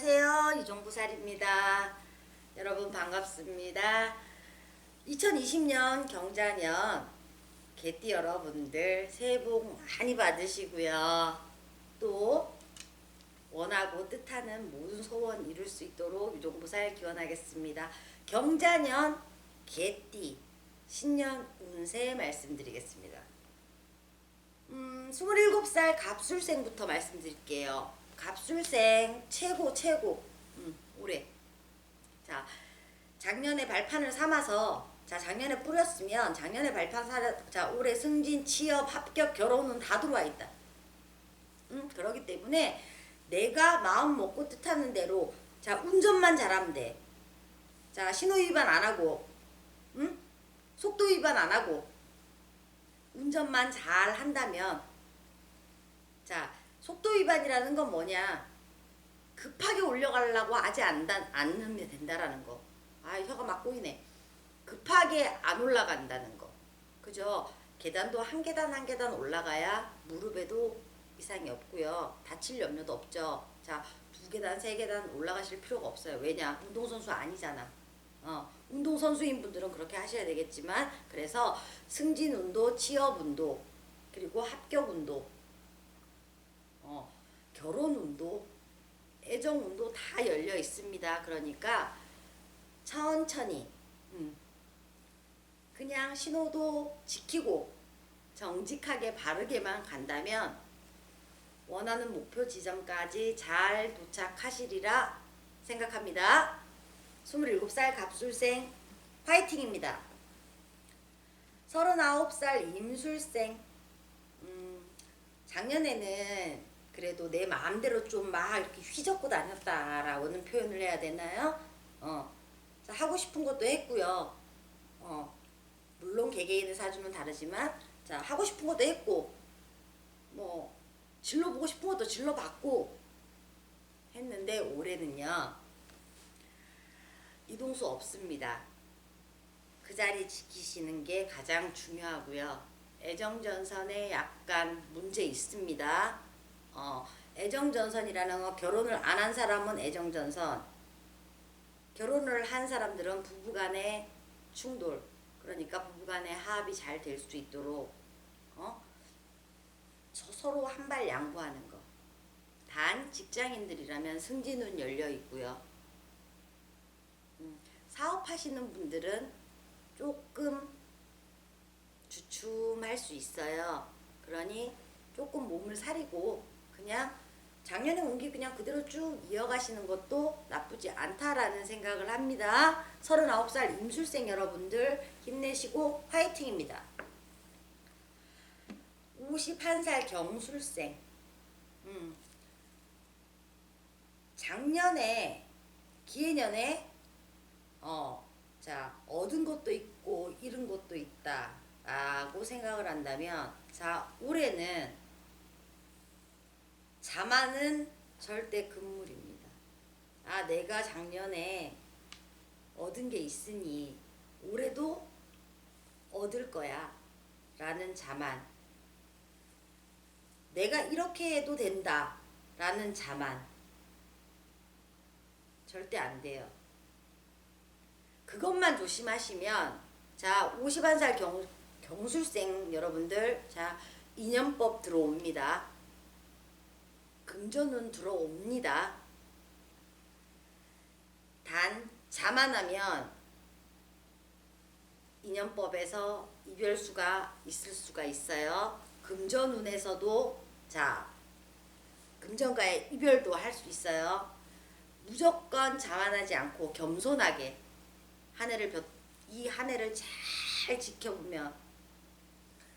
안녕하세요. 이종부살입니다. 여러분 반갑습니다. 2020년 경자년 개띠 여러분들 새해 복 많이 받으시고요. 또 원하고 뜻하는 모든 소원 이룰 수 있도록 유종부살 기원하겠습니다. 경자년 개띠 신년 운세 말씀드리겠습니다. 음, 27살 갑술생부터 말씀드릴게요. 갑술생 최고 최고 음, 올해 자 작년에 발판을 삼아서 자 작년에 뿌렸으면 작년에 발판 사, 자 올해 승진 취업 합격 결혼은 다 들어와 있다. 음, 그러기 때문에 내가 마음 먹고 뜻하는 대로 자 운전만 잘하면 돼. 자 신호 위반 안 하고, 음? 속도 위반 안 하고 운전만 잘 한다면 자 속도 위반이라는 건 뭐냐 급하게 올려가려고 하지 않다, 않으면 된다라는 거. 아 혀가 막 꼬이네. 급하게 안 올라간다는 거. 그죠? 계단도 한 계단 한 계단 올라가야 무릎에도 이상이 없고요. 다칠 염려도 없죠. 자, 두 계단, 세 계단 올라가실 필요가 없어요. 왜냐? 운동선수 아니잖아. 어, 운동선수인 분들은 그렇게 하셔야 되겠지만, 그래서 승진 운도, 취업 운도, 그리고 합격 운도, 어, 결혼 운도, 애정 운도 다 열려 있습니다. 그러니까 천천히, 음, 그냥 신호도 지키고 정직하게 바르게만 간다면 원하는 목표 지점까지 잘 도착하시리라 생각합니다. 27살 갑술생 화이팅입니다. 39살 임술생 음, 작년에는 그래도 내 마음대로 좀 막 이렇게 휘젓고 다녔다라고는 표현을 해야 되나요? 어, 자, 하고 싶은 것도 했고요. 어, 물론 개개인의 사주는 다르지만 자 하고 싶은 것도 했고 뭐 질러 보고 싶은 것도 질러 봤고 했는데 올해는요 이동수 없습니다. 그 자리 지키시는 게 가장 중요하고요. 애정전선에 약간 문제 있습니다. 어, 애정전선이라는 거 결혼을 안 한 사람은 애정전선, 결혼을 한 사람들은 부부간의 충돌, 그러니까 부부간의 합이 잘 될 수 있도록 어? 저 서로 한 발 양보하는 거. 단 직장인들이라면 승진은 열려 있고요. 음, 사업하시는 분들은 조금 주춤할 수 있어요. 그러니 조금 몸을 사리고 그냥 작년에 온 게 그냥 그대로 쭉 이어가시는 것도 나쁘지 않다라는 생각을 합니다. 39살 임술생 여러분들 힘내시고 화이팅입니다. 51살 경술생. 음. 작년에 기해년에 어, 자, 얻은 것도 있고 잃은 것도 있다라고 생각을 한다면 자, 올해는 자만은 절대 금물입니다. 아, 내가 작년에 얻은 게 있으니 올해도 얻을 거야. 라는 자만. 내가 이렇게 해도 된다. 라는 자만. 절대 안 돼요. 그것만 조심하시면, 자, 51살 경, 경술생 여러분들, 자, 인연법 들어옵니다. 금전은 들어옵니다. 단, 자만하면 인연법에서 이별수가 있을 수가 있어요. 금전운에서도 자 금전과의 이별도 할 수 있어요. 무조건 자만하지 않고 겸손하게 한 해를 벼- 이한 해를 잘 지켜보면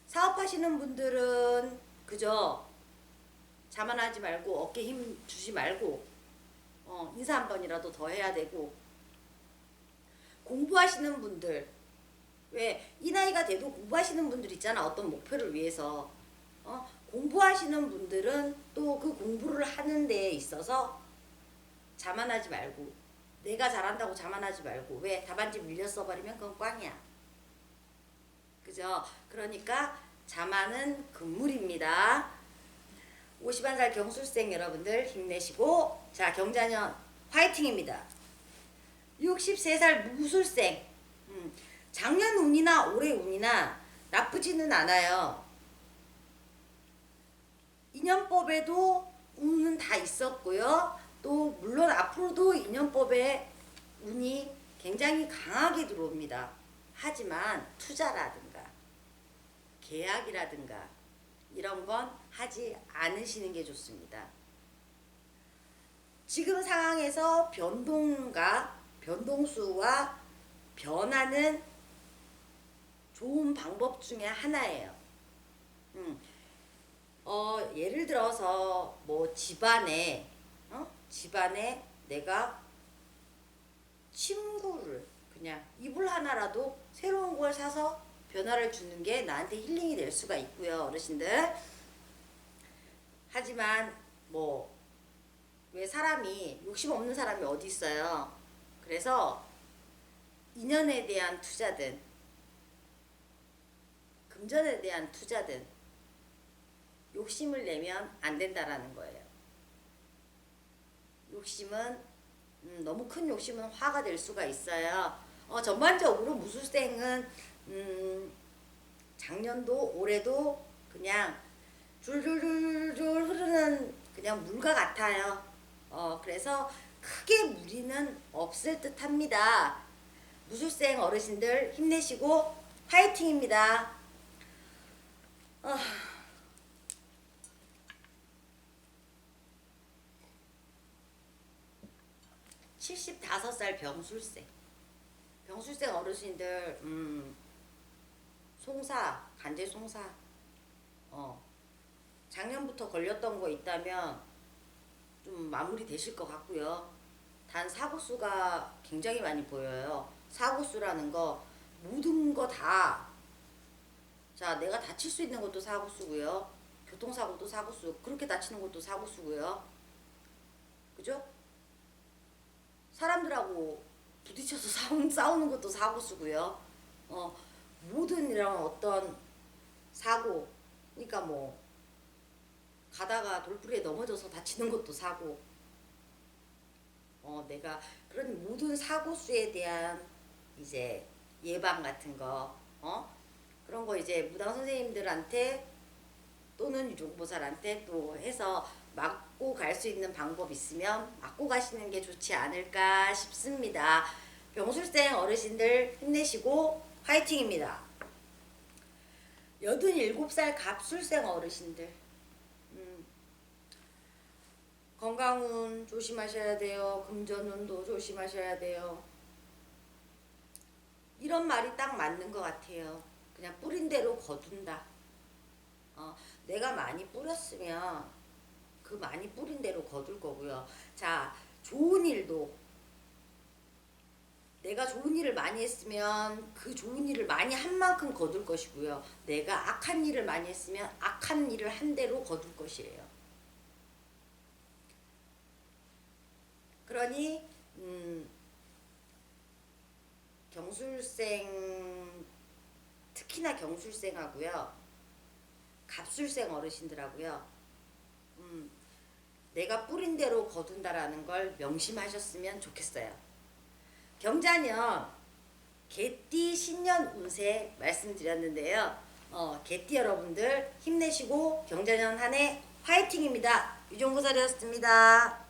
사업하시는 분들은 그저 자만하지 말고 어깨 힘 주지 말고 어, 인사 한 번이라도 더 해야 되고. 공부하시는 분들 왜 이 나이가 돼도 공부하시는 분들 있잖아 어떤 목표를 위해서. 어? 공부하시는 분들은 또 그 공부를 하는 데에 있어서 자만하지 말고 내가 잘한다고 자만하지 말고 왜 답안지 밀려 써버리면 그건 꽝이야. 그죠? 그러니까 자만은 금물입니다 51살 경술생 여러분들 힘내시고 자 경자년 화이팅입니다. 63살 무술생. 음, 작년 운이나 올해 운이나 나쁘지는 않아요. 인연법에도 운은 다 있었고요. 또 물론 앞으로도 인연법에 운이 굉장히 강하게 들어옵니다. 하지만 투자라든가 계약이라든가 이런 건 하지 않으시는 게 좋습니다. 지금 상황에서 변동과 변동수와 변화는 좋은 방법 중에 하나예요. 음, 어, 예를 들어서 뭐 집안에 어? 집안에 내가 침구를 그냥 이불 하나라도 새로운 걸 사서 변화를 주는 게 나한테 힐링이 될 수가 있고요, 어르신들. 하지만 뭐 왜 사람이 욕심 없는 사람이 어디 있어요? 그래서 인연에 대한 투자든 금전에 대한 투자든 욕심을 내면 안 된다라는 거예요. 욕심은 음, 너무 큰 욕심은 화가 될 수가 있어요. 어, 전반적으로 무술생은 음, 작년도 올해도 그냥 줄줄줄줄 흐르는 그냥 물과 같아요. 어, 그래서 크게 무리는 없을 듯 합니다. 무술생 어르신들 힘내시고 화이팅입니다. 아. 75살 병술생. 병술생 어르신들, 음, 송사, 간제 송사, 어, 작년부터 걸렸던 거 있다면 좀 마무리 되실 것 같고요. 단 사고수가 굉장히 많이 보여요. 사고수라는 거, 모든 거 다, 자, 내가 다칠 수 있는 것도 사고수고요. 교통사고도 사고수, 그렇게 다치는 것도 사고수고요. 그죠? 사람들하고 부딪혀서 싸우, 싸우는 것도 사고수고요. 어, 모든 이런 어떤 사고, 그러니까 뭐 가다가 돌부리에 넘어져서 다치는 것도 사고, 어, 내가 그런 모든 사고 수에 대한 이제 예방 같은 거, 어, 그런 거 이제 무당 선생님들한테 또는 유종보살한테 또 해서 막고 갈 수 있는 방법 있으면 막고 가시는 게 좋지 않을까 싶습니다. 병술생 어르신들 힘내시고 화이팅입니다. 87살 갑술생 어르신들 음, 건강운 조심하셔야 돼요. 금전운도 조심하셔야 돼요. 이런 말이 딱 맞는 것 같아요. 그냥 뿌린 대로 거둔다. 어, 내가 많이 뿌렸으면 그 많이 뿌린 대로 거둘 거고요. 자, 좋은 일도 내가 좋은 일을 많이 했으면 그 좋은 일을 많이 한 만큼 거둘 것이고요. 내가 악한 일을 많이 했으면 악한 일을 한 대로 거둘 것이에요. 그러니 음, 경술생 특히나 경술생하고요. 갑술생 어르신들하고요. 음, 내가 뿌린 대로 거둔다라는 걸 명심하셨으면 좋겠어요. 경자년 개띠 신년 운세 말씀드렸는데요. 어, 개띠 여러분들 힘내시고 경자년 한 해 화이팅입니다. 유종구설이었습니다.